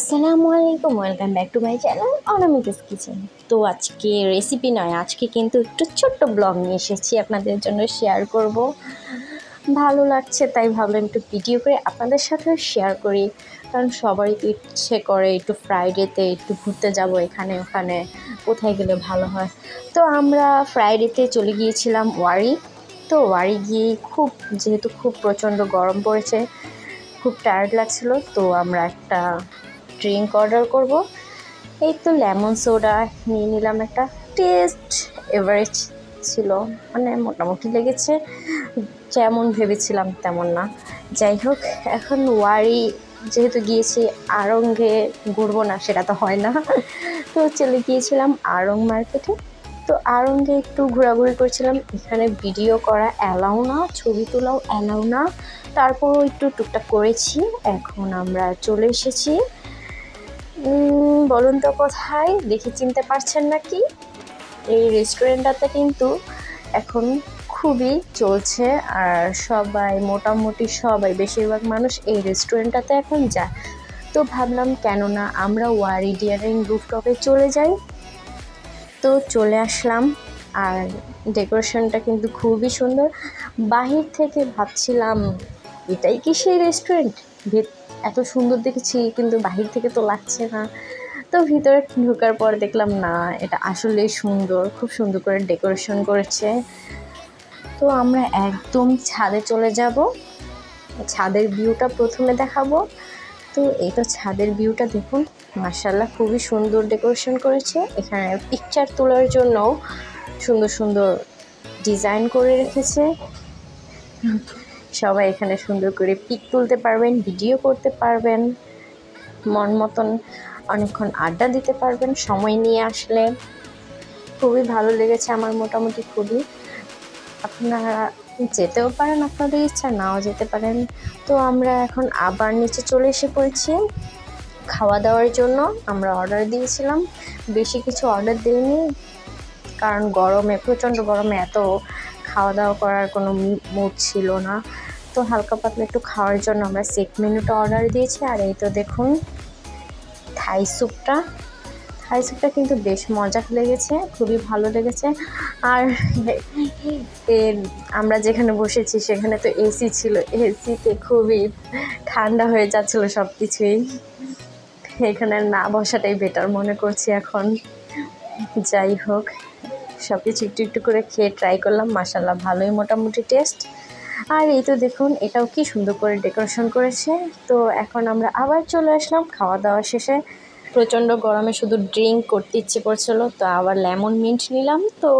আসসালামু আলাইকুম welcome back to my channel Anamika's kitchen তো আজকে রেসিপি নয়, আজকে কিন্তু একটু ছোট্ট ব্লগ নিয়ে এসেছি, আপনাদের জন্য শেয়ার করব। ভালো লাগছে, তাই ভাবলাম একটু ভিডিও করে আপনাদের সাথেও শেয়ার করি। কারণ সবারই তো ইচ্ছে করে একটু ফ্রাইডেতে একটু ঘুরতে যাব এখানে ওখানে, কোথায় গেলে ভালো হয়। তো আমরা ফ্রাইডেতে চলে গিয়েছিলাম ওয়ারি। তো ওয়ারি গিয়ে খুব, যেহেতু খুব প্রচণ্ড গরম পড়েছে, খুব টায়ার্ড লাগছিল, তো আমরা একটা ড্রিঙ্ক অর্ডার করব। এই তো লেমন সোডা নিয়ে নিলাম একটা টেস্ট এভারেজ ছিল মানে মোটামুটি লেগেছে। যেমন ভেবেছিলাম তেমন না। যাই হোক, এখন ওয়ারি, যেহেতু গিয়েছি আড়ঙ্গে ঘুরবো না, সেটা তো হয় না। তো চলে গিয়েছিলাম আড়ং মার্কেটে তো আড়ঙ্গে একটু ঘোরাঘুরি করছিলাম। এখানে ভিডিও করা অ্যালাউ না, ছবি তোলাও অ্যালাউ না। তারপরও একটু টুকটাক করেছি। এখন আমরা চলে এসেছি বলুন তো কোথায়? দেখে চিনতে পারছেন নাকি? এই রেস্টুরেন্টটাতে কিন্তু এখন খুবই চলছে আর সবাই, মোটামুটি সবাই, বেশিরভাগ মানুষ এই রেস্টুরেন্টটাতে এখন যায়। তো ভাবলাম কেননা আমরা ওয়ারি ডিয়ারিং রুফটপে চলে যাই। তো চলে আসলাম আর ডেকোরেশনটা কিন্তু খুবই সুন্দর। বাহির থেকে ভাবছিলাম, এটাই কি সেই রেস্টুরেন্ট? এত সুন্দর দেখেছি, কিন্তু বাহির থেকে তো লাগছে না। তো ভিতরে ঢোকার পর দেখলাম, না, এটা আসলেই সুন্দর। খুব সুন্দর করে ডেকোরেশন করেছে। তো আমরা একদম ছাদে চলে যাব। ছাদের ভিউটা প্রথমে দেখাবো। তো এই তো ছাদের ভিউটা দেখুন মার্শাল্লাহ খুবই সুন্দর ডেকোরেশন করেছে। এখানে পিকচার তোলার জন্য সুন্দর সুন্দর ডিজাইন করে রেখেছে। সবাই এখানে সুন্দর করে পিক তুলতে পারবেন, ভিডিও করতে পারবেন, মন মতন অনেকক্ষণ আড্ডা দিতে পারবেন, সময় নিয়ে আসলে। খুবই ভালো লেগেছে আমার মোটামুটি খুবই। আপনারা যেতেও পারেন আপনাদের ইচ্ছা, নাও যেতে পারেন। তো আমরা এখন আবার নিচে চলে এসে পড়েছি। খাওয়া দাওয়ার জন্য আমরা অর্ডার দিয়েছিলাম। বেশি কিছু অর্ডার দিইনি, কারণ গরমে, প্রচণ্ড গরমে এত খাওয়া দাওয়া করার কোনো মুড ছিল না। তো হালকা পাতলা একটু খাওয়ার জন্য আমরা সেট মেনুটা অর্ডার দিয়েছি। আর এই তো দেখুন, থাই স্যুপটা। থাই স্যুপটা কিন্তু বেশ মজা লেগেছে, খুবই ভালো লেগেছে। আর আমরা যেখানে বসেছি সেখানে তো এসি ছিল। এসিতে খুবই ঠান্ডা হয়ে যাচ্ছিল সব কিছুই এখানে না বসাটাই বেটার মনে করছি এখন। যাই হোক। সব কিছু একটু একটু করে খেয়ে ট্রাই করলাম মাসাল্লাহ ভালোই মোটামুটি টেস্ট আর এই তো দেখুন, এটাও কি সুন্দর করে ডেকোরেশন করেছে। তো এখন আমরা আবার চলে আসলাম খাওয়া দাওয়া শেষে। প্রচণ্ড গরমে শুধু ড্রিঙ্ক করতে ইচ্ছে করছিল, তো আবার লেমন মিন্ট নিলাম, তো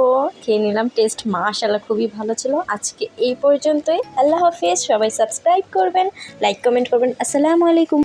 খেয়ে নিলাম টেস্ট মাশাল্লাহ খুবই ভালো ছিল। আজকে এই পর্যন্তই, আল্লাহ হাফিজ, সবাই সাবস্ক্রাইব করবেন লাইক কমেন্ট করবেন, আসসালামু আলাইকুম।